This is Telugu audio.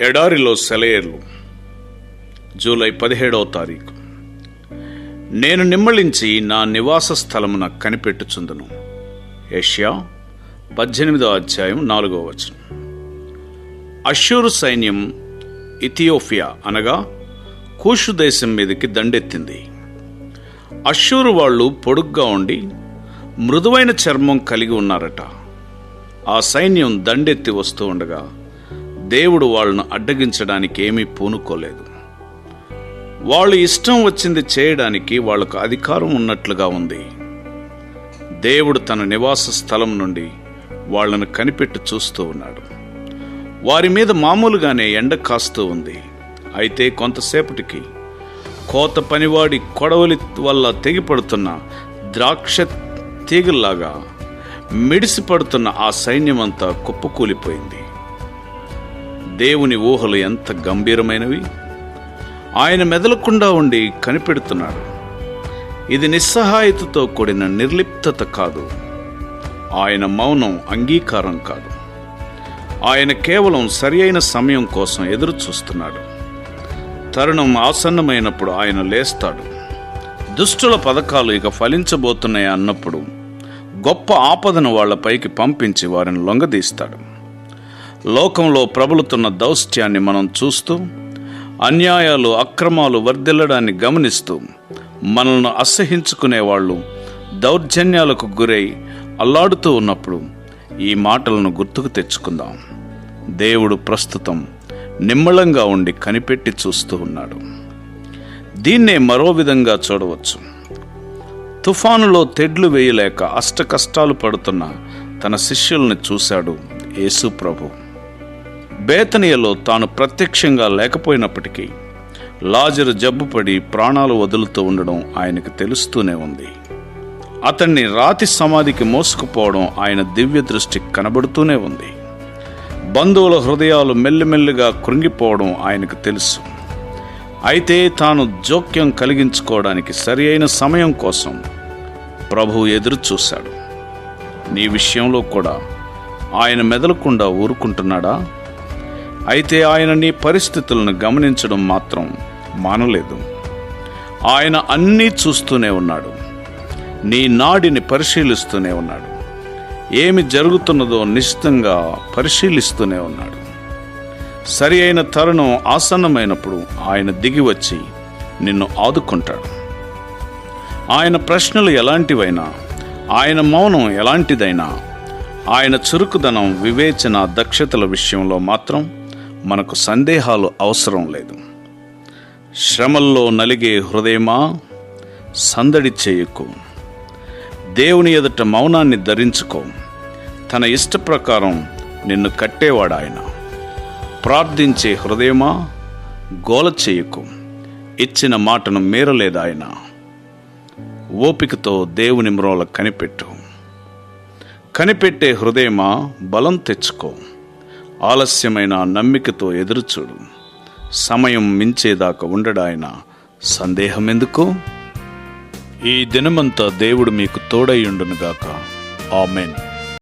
ఎడారిలో సెలయేర్లు జూలై పదిహేడవ తారీఖు. నేను నిమ్మళించి నా నివాస స్థలమున కనిపెట్టుచుందును. ఏషియా పద్దెనిమిదవ అధ్యాయం నాలుగవ వచనం. అషూరు సైన్యం ఇథియోపియా అనగా కూషు దేశం మీదకి దండెత్తింది. అషూరు వాళ్ళు పొడుగ్గా ఉండి మృదువైన చర్మం కలిగి ఉన్నారట. ఆ సైన్యం దండెత్తి వస్తూ ఉండగా దేవుడు వాళ్ళను అడ్డగించడానికి ఏమీ పూనుకోలేదు. వాళ్ళు ఇష్టం వచ్చింది చేయడానికి వాళ్ళకు అధికారం ఉన్నట్లుగా ఉంది. దేవుడు తన నివాస స్థలం నుండి వాళ్ళను కనిపెట్టి చూస్తూ ఉన్నాడు. వారి మీద మామూలుగానే ఎండ కాస్తూ ఉంది. అయితే కొంతసేపటికి కోత పనివాడి కొడవలి వల్ల తెగిపడుతున్న ద్రాక్ష తీగల్లాగా మిడిసిపడుతున్న ఆ సైన్యమంతా కుప్పకూలిపోయింది. దేవుని ఊహలు ఎంత గంభీరమైనవి? ఆయన మెదలకుండా ఉండి కనిపెడుతున్నాడు. ఇది నిస్సహాయతతో కూడిన నిర్లిప్తత కాదు. ఆయన మౌనం అంగీకారం కాదు. ఆయన కేవలం సరి అయిన సమయం కోసం ఎదురు చూస్తున్నాడు తరుణం ఆసన్నమైనప్పుడు ఆయన లేస్తాడు. దుష్టుల పథకాలు ఇక ఫలించబోతున్నాయి అన్నప్పుడు గొప్ప ఆపదను వాళ్ళపైకి పంపించి వారిని లొంగదీస్తాడు. లోకంలో ప్రబలుతున్న దౌష్ట్యాన్ని మనం చూస్తూ అన్యాయాలు అక్రమాలు వర్ధిల్లడాన్ని గమనిస్తూ మనల్ని అసహించుకునేవాళ్ళు దౌర్జన్యాలకు గురై అల్లాడుతూ ఉన్నప్పుడు ఈ మాటలను గుర్తుకు తెచ్చుకుందాం. దేవుడు ప్రస్తుతం నిమ్మళంగా ఉండి కనిపెట్టి చూస్తూ ఉన్నాడు. దీన్నే మరో విధంగా చూడవచ్చు. తుఫానులో తెడ్లు వేయలేక అష్ట కష్టాలు పడుతున్న తన శిష్యుల్ని చూశాడు యేసు ప్రభు. బేతనియలో తాను ప్రత్యక్షంగా లేకపోయినప్పటికీ లాజరు జబ్బుపడి ప్రాణాలు వదులుతూ ఉండడం ఆయనకు తెలుస్తూనే ఉంది. అతన్ని రాతి సమాధికి మోసుకుపోవడం ఆయన దివ్య దృష్టికి కనబడుతూనే ఉంది. బంధువుల హృదయాలు మెల్లిమెల్లిగా కృంగిపోవడం ఆయనకు తెలుసు. అయితే తాను జోక్యం కలిగించుకోవడానికి సరి అయిన సమయం కోసం ప్రభు ఎదురు చూశాడు నీ విషయంలో కూడా ఆయన మెదలకుండా ఊరుకుంటున్నాడా? అయితే ఆయన నీ పరిస్థితులను గమనించడం మాత్రం మానలేదు. ఆయన అన్నీ చూస్తూనే ఉన్నాడు. నీ నాడిని పరిశీలిస్తూనే ఉన్నాడు. ఏమి జరుగుతున్నదో నిశ్చితంగా పరిశీలిస్తూనే ఉన్నాడు. సరి అయిన తరుణం ఆసన్నమైనప్పుడు ఆయన దిగి వచ్చి నిన్ను ఆదుకుంటాడు. ఆయన ప్రశ్నలు ఎలాంటివైనా ఆయన మౌనం ఎలాంటిదైనా ఆయన చురుకుదనం వివేచన దక్షతల విషయంలో మాత్రం మనకు సందేహాలు అవసరం లేదు. శ్రమల్లో నలిగే హృదయమా? సందడి చేయకు. దేవుని ఎదుట మౌనాన్ని ధరించుకో. తన ఇష్ట ప్రకారం నిన్ను కట్టేవాడు ఆయన. ప్రార్థించే హృదయమా? గోల చేయకు. ఇచ్చిన మాటను మీరలేదాయన ఓపికతో దేవుని మ్రోల కనిపెట్టు. కనిపెట్టే హృదయమా? బలం తెచ్చుకో. ఆలస్యమైన నమ్మికతో ఎదురుచూడు. సమయం మించేదాకా ఉండడాయన సందేహం ఎందుకు ఈ దినమంతా దేవుడు మీకు తోడైయుండునుగాక ఆమెన్.